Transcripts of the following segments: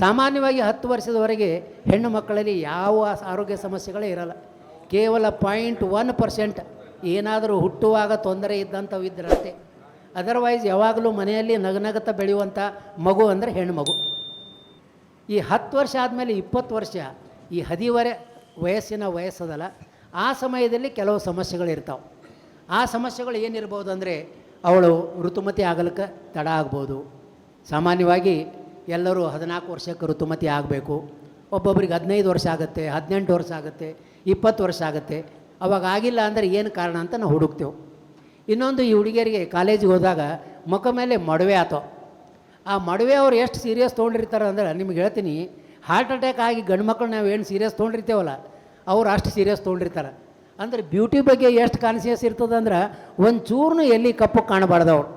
ಸಾಮಾನ್ಯವಾಗಿ ಹತ್ತು ವರ್ಷದವರೆಗೆ ಹೆಣ್ಣು ಮಕ್ಕಳಲ್ಲಿ ಯಾವ ಆರೋಗ್ಯ ಸಮಸ್ಯೆಗಳೇ ಇರಲ್ಲ. ಕೇವಲ ಪಾಯಿಂಟ್ ಒನ್ ಪರ್ಸೆಂಟ್ ಏನಾದರೂ ಹುಟ್ಟುವಾಗ ತೊಂದರೆ ಇದ್ದಂಥವು ಇದ್ದರಷ್ಟೇ ಅದರ್ವೈಸ್ ಯಾವಾಗಲೂ ಮನೆಯಲ್ಲಿ ನಗನಗತ ಬೆಳೆಯುವಂಥ ಮಗು ಅಂದರೆ ಹೆಣ್ಣು ಮಗು. ಈ ಹತ್ತು ವರ್ಷ ಆದಮೇಲೆ ಇಪ್ಪತ್ತು ವರ್ಷ, ಈ ಹದಿವರೆ ವಯಸ್ಸಿನ ವಯಸ್ಸದಲ್ಲ, ಆ ಸಮಯದಲ್ಲಿ ಕೆಲವು ಸಮಸ್ಯೆಗಳಿರ್ತಾವೆ ಆ ಸಮಸ್ಯೆಗಳು ಏನಿರ್ಬೋದು ಅಂದರೆ ಅವಳು ಋತುಮತಿ ಆಗಲಿಕ್ಕೆ ತಡ ಆಗ್ಬೋದು. ಸಾಮಾನ್ಯವಾಗಿ ಎಲ್ಲರೂ ಹದಿನಾಲ್ಕು ವರ್ಷಕ್ಕೆ ಋತುಮತಿ ಆಗಬೇಕು. ಒಬ್ಬೊಬ್ರಿಗೆ ಹದಿನೈದು ವರ್ಷ ಆಗುತ್ತೆ, ಹದಿನೆಂಟು ವರ್ಷ ಆಗುತ್ತೆ, ಇಪ್ಪತ್ತು ವರ್ಷ ಆಗುತ್ತೆ. ಅವಾಗ ಆಗಿಲ್ಲ ಅಂದರೆ ಏನು ಕಾರಣ ಅಂತ ನಾವು ಹುಡುಕ್ತೇವೆ. ಇನ್ನೊಂದು ಈ ಹುಡುಗಿಯರಿಗೆ ಕಾಲೇಜಿಗೆ ಹೋದಾಗ ಮುಖ ಮೇಲೆ ಮಡುವೆ ಆತೋ. ಆ ಮಡುವೆ ಅವ್ರು ಎಷ್ಟು ಸೀರಿಯಸ್ ತೊಗೊಂಡಿರ್ತಾರೆ ಅಂದ್ರೆ ನಿಮ್ಗೆ ಹೇಳ್ತೀನಿ ಹಾರ್ಟ್ ಅಟ್ಯಾಕ್ ಆಗಿ ಗಂಡು ಮಕ್ಕಳು ನಾವು ಏನು ಸೀರಿಯಸ್ ತೊಗೊಂಡಿರ್ತೇವಲ್ಲ, ಅವ್ರು ಅಷ್ಟು ಸೀರಿಯಸ್ ತೊಗೊಂಡಿರ್ತಾರೆ. ಅಂದ್ರೆ ಬ್ಯೂಟಿ ಬಗ್ಗೆ ಎಷ್ಟು ಕಾನ್ಸಿಯಸ್ ಇರ್ತದೆ ಅಂದ್ರೆ ಒಂದು ಚೂರ್ನು ಎಲ್ಲಿ ಕಪ್ಪು ಕಾಣಬಾರ್ದವ್ರು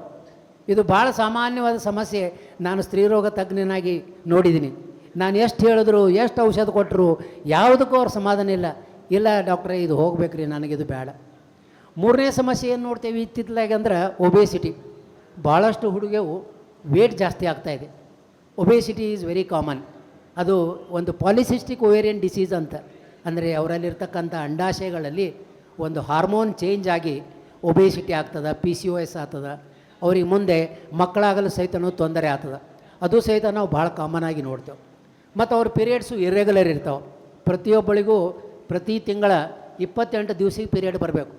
ಇದು ಭಾಳ ಸಾಮಾನ್ಯವಾದ ಸಮಸ್ಯೆ. ನಾನು ಸ್ತ್ರೀರೋಗ ತಜ್ಞನಾಗಿ ನೋಡಿದ್ದೀನಿ. ನಾನು ಎಷ್ಟು ಹೇಳಿದ್ರು, ಎಷ್ಟು ಔಷಧ ಕೊಟ್ಟರು ಯಾವುದಕ್ಕೂ ಅವ್ರ ಸಮಾಧಾನ ಇಲ್ಲ. ಇಲ್ಲ ಡಾಕ್ಟ್ರೇ, ಇದು ಹೋಗ್ಬೇಕ್ರಿ ನನಗಿದು ಬೇಡ. ಮೂರನೇ ಸಮಸ್ಯೆ ಏನು ನೋಡ್ತೇವೆ ಇತ್ತಿತ್ತಲಾಗೆ ಅಂದ್ರೆ ಒಬೇಸಿಟಿ. ಭಾಳಷ್ಟು ಹುಡುಗಿಯವು ವೇಟ್ ಜಾಸ್ತಿ ಆಗ್ತಾ ಇದೆ. Obesity is very common. ಅದು ಒಂದು ಪಾಲಿಸಿಸ್ಟಿಕ್ ಓವೇರಿಯನ್ ಡಿಸೀಸ್ ಅಂತ. ಅಂದರೆ ಅವರಲ್ಲಿರ್ತಕ್ಕಂಥ ಅಂಡಾಶಯಗಳಲ್ಲಿ ಒಂದು ಹಾರ್ಮೋನ್ ಚೇಂಜ್ ಆಗಿ ಒಬೇಸಿಟಿ ಆಗ್ತದೆ ಪಿ ಸಿ ಒ ಎಸ್ ಆಗ್ತದೆ. ಅವ್ರಿಗೆ ಮುಂದೆ ಮಕ್ಕಳಾಗಲು ಸಹಿತನೂ ತೊಂದರೆ ಆಗ್ತದೆ. ಅದು ಸಹಿತ ನಾವು ಭಾಳ ಕಾಮನ್ ಆಗಿ ನೋಡ್ತೇವೆ. ಮತ್ತು ಅವ್ರ ಪೀರಿಯಡ್ಸು ಇರ್ರೆಗ್ಯುಲರ್ ಇರ್ತಾವೆ. ಪ್ರತಿಯೊಬ್ಬಳಿಗೂ ಪ್ರತಿ ತಿಂಗಳ ಇಪ್ಪತ್ತೆಂಟು ದಿವ್ಸಿಗೆ ಪೀರಿಯಡ್ ಬರಬೇಕು.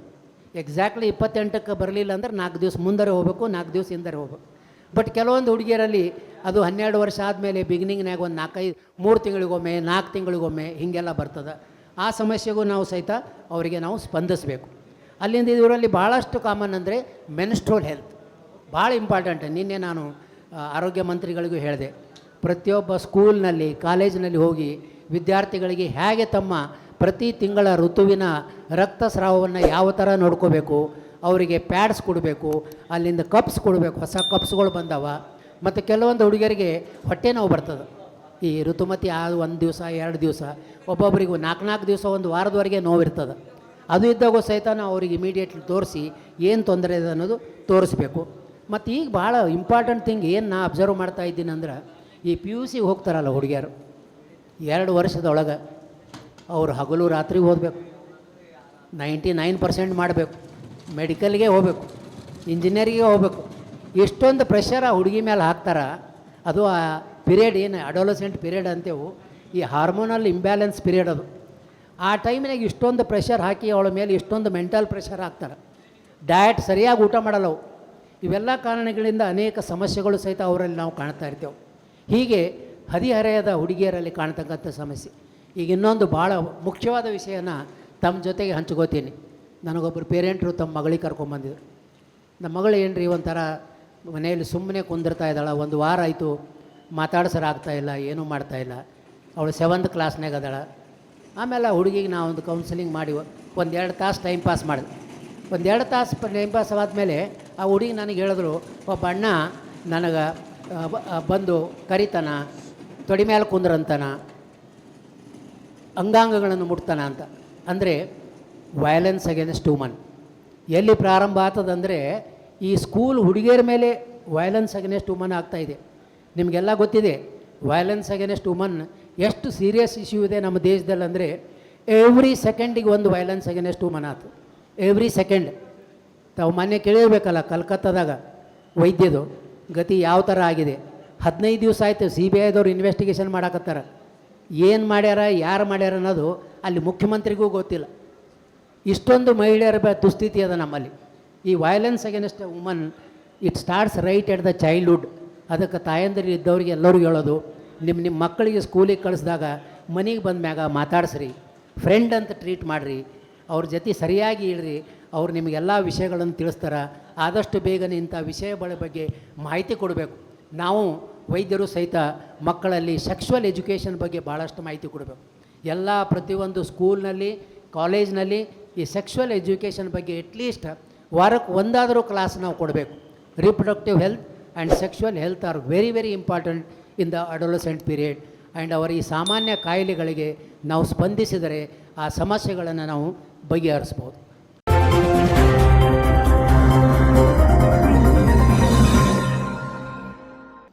ಎಕ್ಸಾಕ್ಟ್ಲಿ ಇಪ್ಪತ್ತೆಂಟಕ್ಕೆ ಬರಲಿಲ್ಲ ಅಂದ್ರೆ ನಾಲ್ಕು ದಿವಸ ಮುಂದರೆ ಹೋಗಬೇಕು, ನಾಲ್ಕು ದಿವಸ ಹಿಂದರೆ ಹೋಗ್ಬೇಕು. ಬಟ್ ಕೆಲವೊಂದು ಹುಡುಗಿಯರಲ್ಲಿ ಅದು ಹನ್ನೆರಡು ವರ್ಷ ಆದಮೇಲೆ ಬಿಗಿನಿಂಗ್ನಾಗ ಒಂದು ನಾಲ್ಕೈದು, ಮೂರು ತಿಂಗಳಿಗೊಮ್ಮೆ, ನಾಲ್ಕು ತಿಂಗಳಿಗೊಮ್ಮೆ ಹೀಗೆಲ್ಲ ಬರ್ತದೆ. ಆ ಸಮಸ್ಯೆಗೂ ನಾವು ಸಹಿತ ಅವರಿಗೆ ನಾವು ಸ್ಪಂದಿಸಬೇಕು. ಅಲ್ಲಿಂದ ಇದರಲ್ಲಿ ಭಾಳಷ್ಟು ಕಾಮನ್ ಅಂದರೆ ಮೆನ್ಸ್ಟ್ರೋಲ್ ಹೆಲ್ತ್ ಭಾಳ ಇಂಪಾರ್ಟೆಂಟ್. ನಿನ್ನೆ ನಾನು ಆರೋಗ್ಯ ಮಂತ್ರಿಗಳಿಗೂ ಹೇಳಿದೆ, ಪ್ರತಿಯೊಬ್ಬ ಸ್ಕೂಲ್ನಲ್ಲಿ, ಕಾಲೇಜಿನಲ್ಲಿ ಹೋಗಿ ವಿದ್ಯಾರ್ಥಿಗಳಿಗೆ ಹೇಗೆ ತಮ್ಮ ಪ್ರತಿ ತಿಂಗಳ ಋತುವಿನ ರಕ್ತಸ್ರಾವವನ್ನು ಯಾವ ಥರ ನೋಡ್ಕೋಬೇಕು, ಅವರಿಗೆ ಪ್ಯಾಡ್ಸ್ ಕೊಡಬೇಕು, ಅಲ್ಲಿಂದ ಕಪ್ಸ್ ಕೊಡಬೇಕು, ಹೊಸ ಕಪ್ಸ್ಗಳು ಬಂದವ, ಮತ್ತು ಕೆಲವೊಂದು ಹುಡುಗಿಯರಿಗೆ ಹೊಟ್ಟೆ ನೋವು ಬರ್ತದೆ. ಈ ಋತುಮತಿ ಆ ಒಂದು ದಿವಸ, ಎರಡು ದಿವಸ, ಒಬ್ಬೊಬ್ಬರಿಗೂ ನಾಲ್ಕು ನಾಲ್ಕು ದಿವಸ, ಒಂದು ವಾರದವರೆಗೆ ನೋವಿರ್ತದೆ. ಅದು ಇದ್ದಾಗೂ ಸಹಿತ ನಾವು ಅವ್ರಿಗೆ ಇಮಿಡಿಯೇಟ್ಲಿ ತೋರಿಸಿ ಏನು ತೊಂದರೆ ಇದೆ ಅನ್ನೋದು ತೋರಿಸ್ಬೇಕು. ಮತ್ತು ಈಗ ಭಾಳ ಇಂಪಾರ್ಟೆಂಟ್ ಥಿಂಗ್ ಏನು ನಾ ಅಬ್ಸರ್ವ್ ಮಾಡ್ತಾ ಇದ್ದೀನಿ ಅಂದ್ರೆ, ಈ ಪಿ ಯು ಸಿ ಹೋಗ್ತಾರಲ್ಲ ಹುಡುಗಿಯರು, ಎರಡು ವರ್ಷದೊಳಗೆ ಅವ್ರು ಹಗಲು ರಾತ್ರಿ ಓದಬೇಕು ನೈಂಟಿ ನೈನ್ ಪರ್ಸೆಂಟ್ ಮಾಡಬೇಕು ಮೆಡಿಕಲ್ಗೆ ಹೋಗಬೇಕು ಇಂಜಿನಿಯರಿಗೆ ಹೋಗಬೇಕು ಎಷ್ಟೊಂದು ಪ್ರೆಷರ್ ಆ ಹುಡುಗಿ ಮೇಲೆ ಹಾಕ್ತಾರ, ಅದು ಆ ಪಿರಿಯಡ್ ಏನು ಅಡೋಲಸೆಂಟ್ ಪಿರಿಯಡ್ ಅಂತೇವು, ಈ ಹಾರ್ಮೋನಲ್ ಇಂಬ್ಯಾಲೆನ್ಸ್ ಪಿರಿಯಡ್ ಅದು. ಆ ಟೈಮಿನಾಗ ಇಷ್ಟೊಂದು ಪ್ರೆಷರ್ ಹಾಕಿ ಅವಳ ಮೇಲೆ ಇಷ್ಟೊಂದು ಮೆಂಟಲ್ ಪ್ರೆಷರ್ ಹಾಕ್ತಾರೆ. ಡಯಟ್ ಸರಿಯಾಗಿ ಊಟ ಮಾಡಲ್ಲವು. ಇವೆಲ್ಲ ಕಾರಣಗಳಿಂದ ಅನೇಕ ಸಮಸ್ಯೆಗಳು ಸಹಿತ ಅವರಲ್ಲಿ ನಾವು ಕಾಣ್ತಾ ಇರ್ತೇವೆ. ಹೀಗೆ ಹದಿಹರೆಯದ ಹುಡುಗಿಯರಲ್ಲಿ ಕಾಣತಕ್ಕಂಥ ಸಮಸ್ಯೆ. ಈಗ ಇನ್ನೊಂದು ಭಾಳ ಮುಖ್ಯವಾದ ವಿಷಯನ ತಮ್ಮ ಜೊತೆಗೆ ಹಂಚ್ಕೋತೀನಿ. ನನಗೊಬ್ಬರು ಪೇರೆಂಟ್ರು ತಮ್ಮ ಮಗಳಿಗೆ ಕರ್ಕೊಂಬಂದಿದ್ರು ನಮ್ಮ ಮಗಳು ಏನ್ರಿ ಒಂಥರ ಮನೆಯಲ್ಲಿ ಸುಮ್ಮನೆ ಕುಂದಿರ್ತಾ ಇದ್ದಾಳೆ, ಒಂದು ವಾರ ಆಯಿತು, ಮಾತಾಡ್ಸರಾಗ್ತಾ ಇಲ್ಲ, ಏನೂ ಮಾಡ್ತಾ ಇಲ್ಲ. ಅವಳು ಸೆವೆಂತ್ ಕ್ಲಾಸ್ನಾಗ ಅದಾಳ. ಆಮೇಲೆ ಹುಡುಗಿಗೆ ನಾವು ಒಂದು ಕೌನ್ಸಿಲಿಂಗ್ ಮಾಡಿ, ಒಂದೆರಡು ತಾಸು ಟೈಮ್ ಪಾಸ್ ಮಾಡಿದೆ ಒಂದೆರಡು ತಾಸು ಟೈಮ್ ಪಾಸ್ ಆದಮೇಲೆ ಆ ಹುಡುಗಿ ನನಗೆ ಹೇಳಿದ್ರು, ಒಬ್ಬ ಅಣ್ಣ ನನಗೆ ಬಂದು ಕರಿತಾನ, ತೊಡಿ ಮೇಲೆ ಕುಂದ್ರಂತಾನ, ಅಂಗಾಂಗಗಳನ್ನು ಮುಟ್ತಾನ ಅಂತ. ಅಂದರೆ ವಯಲೆನ್ಸ್ ಅಗೇನ್ಸ್ಟ್ ವುಮನ್ ಎಲ್ಲಿ ಪ್ರಾರಂಭ ಆಗ್ತದಂದರೆ ಈ ಸ್ಕೂಲ್ ಹುಡುಗಿಯರ ಮೇಲೆ ವಯಲೆನ್ಸ್ ಅಗೇನೆಸ್ಟ್ ವುಮನ್ ಆಗ್ತಾಯಿದೆ ನಿಮಗೆಲ್ಲ ಗೊತ್ತಿದೆ ವಯಲೆನ್ಸ್ ಅಗೇನೆಸ್ಟ್ ವುಮನ್ ಎಷ್ಟು ಸೀರಿಯಸ್ ಇಶ್ಯೂ ಇದೆ ನಮ್ಮ ದೇಶದಲ್ಲಿ ಅಂದರೆ ಎವ್ರಿ ಸೆಕೆಂಡಿಗೆ ಒಂದು ವಯಲೆನ್ಸ್ ಅಗೇನೆಸ್ಟ್ ವುಮನ್ ಆಯ್ತು ಎವ್ರಿ ಸೆಕೆಂಡ್ ತಾವು ಮೊನ್ನೆ ಕೇಳಿರ್ಬೇಕಲ್ಲ, ಕಲ್ಕತ್ತಾದಾಗ ವೈದ್ಯದು ಗತಿ ಯಾವ ಥರ ಆಗಿದೆ. ಹದಿನೈದು ದಿವಸ ಆಯಿತು ಸಿ ಬಿ ಐದವ್ರು ಇನ್ವೆಸ್ಟಿಗೇಷನ್ ಮಾಡಾಕತ್ತಾರ. ಏನು ಮಾಡ್ಯಾರ, ಯಾರು ಮಾಡ್ಯಾರ ಅನ್ನೋದು ಅಲ್ಲಿ ಮುಖ್ಯಮಂತ್ರಿಗೂ ಗೊತ್ತಿಲ್ಲ. ಇಷ್ಟೊಂದು ಮಹಿಳೆಯರ ದುಸ್ಥಿತಿ ಅದ ನಮ್ಮಲ್ಲಿ. ಈ violence against woman it starts right at the childhood ಅದಕ್ಕೆ ತಾಯಂದಿರು ಇದ್ದವ್ರಿಗೆ ಎಲ್ಲರಿಗೂ ಹೇಳೋದು ನಿಮ್ಮ ನಿಮ್ಮ ಮಕ್ಕಳಿಗೆ ಸ್ಕೂಲಿಗೆ ಕಳಿಸಿದಾಗ ಮನೆಗೆ ಬಂದ ಮ್ಯಾಗ ಮಾತಾಡ್ಸ್ರಿ ಫ್ರೆಂಡ್ ಅಂತ ಟ್ರೀಟ್ ಮಾಡಿರಿ ಅವ್ರ ಜೊತೆ ಸರಿಯಾಗಿ ಇಳ್ರಿ, ಅವ್ರು ನಿಮಗೆಲ್ಲ ವಿಷಯಗಳನ್ನು ತಿಳಿಸ್ತಾರ. ಆದಷ್ಟು ಬೇಗನೆ ಇಂಥ ವಿಷಯಗಳ ಬಗ್ಗೆ ಮಾಹಿತಿ ಕೊಡಬೇಕು. ನಾವು ವೈದ್ಯರು ಸಹಿತ ಮಕ್ಕಳಲ್ಲಿ ಸೆಕ್ಷುವಲ್ ಎಜುಕೇಷನ್ ಬಗ್ಗೆ ಭಾಳಷ್ಟು ಮಾಹಿತಿ ಕೊಡಬೇಕು. ಎಲ್ಲ ಪ್ರತಿಯೊಂದು ಸ್ಕೂಲ್ನಲ್ಲಿ ಕಾಲೇಜ್ನಲ್ಲಿ ಈ ಸೆಕ್ಷುವಲ್ ಎಜುಕೇಷನ್ ಬಗ್ಗೆ ಅಟ್ಲೀಸ್ಟ್ ವಾರಕ್ಕೆ ಒಂದಾದರೂ ಕ್ಲಾಸ್ ನಾವು ಕೊಡಬೇಕು. Reproductive health and sexual health are very very important in the adolescent period and ಅವರ ಈ ಸಾಮಾನ್ಯ ಕಾಯಿಲೆಗಳಿಗೆ ನಾವು ಸ್ಪಂದಿಸಿದರೆ ಆ ಸಮಸ್ಯೆಗಳನ್ನು ನಾವು ಬಗೆಹರಿಸ್ಬೋದು.